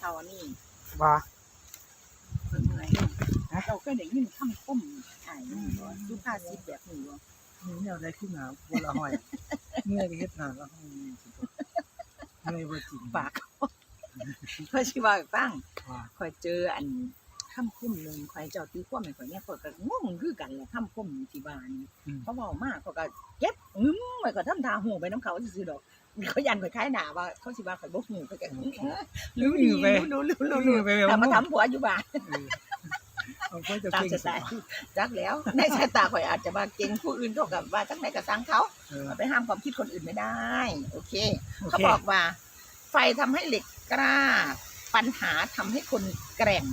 เท่านี้ว่าเพิ่นเมื่อยนะเราก็ได้ยินคำคมอ้ายนี่บ่สุภาษิตแบบนี้บ่มีแนวใดขึ้นมาบัวละห้อยเมื่อยก็เฮ็ดหน้าละห้อยนี่สิบ่เมื่อยบ่จริงปากเพราะสิว่าให้ฟังว่าข่อยเจออันคำคมหนึงข่อยเจ้าตีความให้ข่อยเนี่ยข่อยก็งงคือกันแหละคำคมที่ว่านี่อืมเขาเว้ามาข่อยก็เก็บงึ้มไว้ก็ทำทาหูไปน้ำเขาซื่อๆดอก เขายันข่อยคล้ายหน้าว่าเขาสิว่าข่อยบ่หูข่อยก็รู้ดีรู้รู้รู้รู้ไปแต่มาทำผัวอยู่บ้านเออเอาค่อยจะตามเก่งสไตล์จักแล้วในสายตาข่อยอาจจะว่าเก่งผู้อื่นเขากับว่าจังไหนก็สั่งเขาเออไปห้ามความคิดคนอื่นไม่ได้ โอเคโอเขาเคบอกว่า ไฟทำให้เหล็กกล้า ปัญหาทำให้คนแกร่ง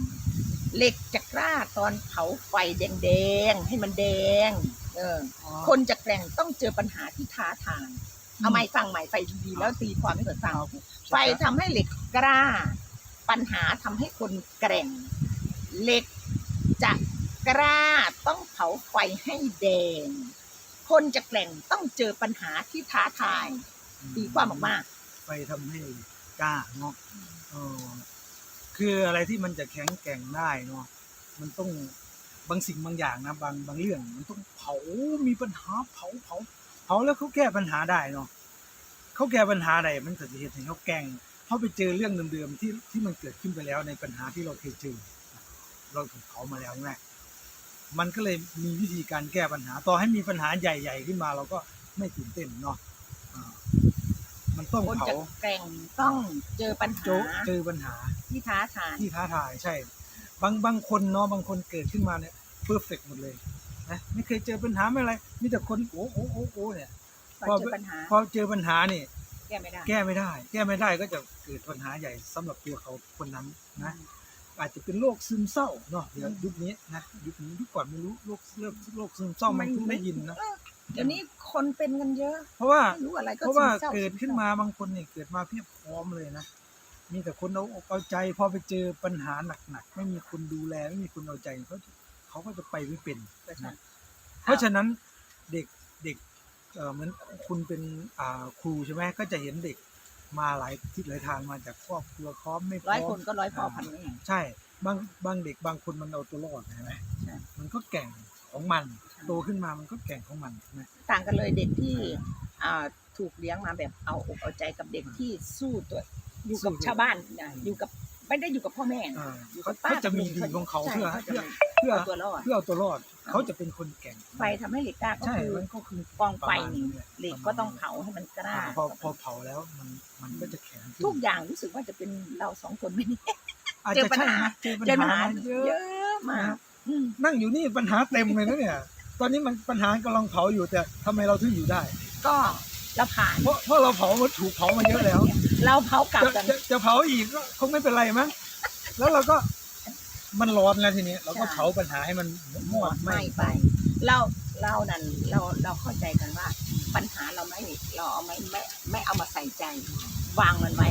เหล็กจะกล้าตอนเผาไฟแดงๆให้มันแดง เอออ๋อคนจะแกร่งต้องเจอปัญหาที่ท้าทาย เอาไม้ฟังใหม่ไฟดีๆแล้วตีความให้เกิดฟังเอาไฟทำให้เหล็กกล้า ปัญหาทำให้คนแกร่ง เหล็กจะกล้าต้องเผาไฟให้แดง คนจะแกร่งต้องเจอปัญหาที่ท้าทายตีความออกมาไปทำให้กล้าเนาะเออคืออะไรที่มันจะแข็งแกร่งได้เนาะมันต้องบางสิ่งบางอย่างนะบางบางเรื่อง มันต้องเผามีปัญหาเผาเผาเผาแล้วเขาแก้ปัญหาได้เนาะเขาแก้ปัญหาได้มันเกิดเหตุให้เขาแกร่งเขาไปเจอเรื่องเดิมๆที่ที่มันเกิดขึ้นไปแล้วในปัญหาที่เราเคยเจอ เราถูกเผามาแล้วไงมันก็เลยมีวิธีการแก้ปัญหา ต่อให้มีปัญหาใหญ่ ๆ ขึ้นมา เราก็ไม่ตื่นเต้นเนาะอ่ามันต้องคนเผาจะแกร่งต้องเจอปัญโจหาเจอปัญหาที่ท้าทายที่ท้าทายใช่ บางบางคนเนาะบางคนเกิดขึ้นมาเนี่ยเพอร์เฟกหมดเลย นะไม่เคยเจอปัญหาไม่อะไรมีแต่คนโอ้โอ้โอ้โอ้เนี่ยก่อนเจอปัญหาพอเจอปัญหานี่แก้ไม่ได้ แก้ไม่ได้ แก้ไม่ได้ก็จะเกิดปัญหาใหญ่สำหรับตัวเขาคนนั้นนะอาจจะเป็นโรคซึมเศร้าเนาะเดี๋ยวยุคนี้นะยุคนี้ยุคก่อนไม่รู้โรคโรคโรคซึมเศร้ามันเพิ่งได้ยินนะเดี๋ยวนี้คนเป็นกันเยอะ เพราะว่าไม่รู้อะไรก็เพราะว่าซึมศเกิดขึ้นมาบางคนเนี่ยเกิดมาเพียบพร้อมเลยนะมีแต่คนเอาอกเอาใจพอไปเจอปัญหาหนักๆไม่มีคนดูแลไม่มีคนเอาใจเขาจะ เขาก็จะไปไม่เป็นนะเพราะฉะนั้นเด็กเด็กเอ่อเหมือนคุณเป็นอ่าครูใช่ไหมก็จะเห็นเด็กมาหลายทิศหลายทางมาจากครอบครัวพร้อมไม่พร้อยร้อคมนก็ร้อยพ่อพันแม่ใช่บางบางเด็กบางคนมันเอาตัวรอดใช่ไหมใช่มันก็แก่งของมันโตขึ้นมามันก็แก่งของมันใช่ไหมต่างกันเลยเด็กที่อ่าถูกเลี้ยงมาแบบเอาอกเอาใจกับเด็กที่สู้ตัวอยู่กับชาวบ้านอะอยู่กับ ไม่ได้อยู่กับพ่อแม่นะ อ่าอยู่เขากับป้าเขาจะมีดีของเขาใช่เพื่อเขาจะเพื่อมี เพื่อเอาตัวรอด เพื่อเอาตัวรอด เขาจะเป็นคนแก่งไฟทำให้เหล็กกล้าก็ใช่คือมันก็คือกองไฟนี่ประมาณเหล็กก็ต้องเผาให้มันกล้า อ่าพอพอเผาแล้วมันมันก็จะแข็งขึ้นทุกอย่างรู้สึกว่าจะเป็นเราสองคนไม่แน่อาจเจอจะปัญใช่หานะเจอปัญเจอปัญหาหาเยเยอะอะมากอืมนั่งอยู่นี่ปัญหาเต็มเลยนะเนี่ย ตอนนี้มันปัญหากำลังเผาอยู่แต่ทำไมเราถึงอยู่ได้ ก็เราผ่านเพราะเพราะเราเผามันถูกเผามาเยอะแล้ว เราเผากลับจะกัน จะจะเผาอีกก็คงไม่เป็นไรมั้งแล้วเราก็มันร้อนแล้วทีนี้ เราก็ใช่ เผาปัญหาให้มันมอดไหไม่ไป เราเรานั่นเราเราเข้าใจกันว่า ปัญหาเราไม่เราเอาไม่ไม่ไม่เอามาใส่ใจ วางมันไว้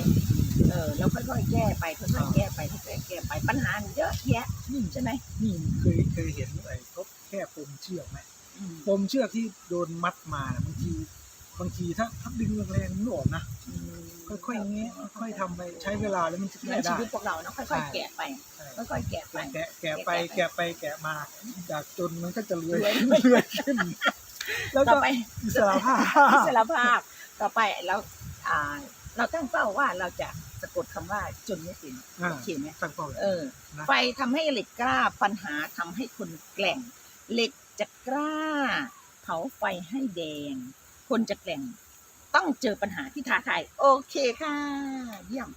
เออแล้วค่อยๆแก้ไปค่อยๆแก้ไปค่อยๆแก้ไปปัญหามันเยอะแยะนี่ใช่ไหมนี่เคยเคยเห็นไอ้เขาแค่ปมเชือกไหมอืมปมเชือกที่โดนมัดมาน่ะบางที บางทีถ้าถ้าดึงแรงๆมันออกนะอืมค่อยๆอย่างเงี้ยค่อยๆทำไปใช้เวลาแล้วมันจะเหมืแก้อนชีได้ วิตพวกเราเนาะค่อยๆแกะไปใช่ ค่อยๆแกะไป แกะแกะไปแกะไปแกะมา จากจนมันก็จะรวยรวยรวยขึ้น แล้วต่ก็อไปอิสระภาพอิสรภาพต่อไปเราอ่าเราตั้งเป้าว่าเราจะสะกดคำว่าจนไม่สิ้นอ่าโอเคไหมตั้งเป้าไว้เออ นะ ไฟทำให้เหล็กกล้าปัญหาทำให้คนแกร่ง เหล็กจะกล้า เผาไฟให้แดง คนจะแกล่งต้องเจอปัญหาที่ท้าทายโอเคค่ะ เยี่ยม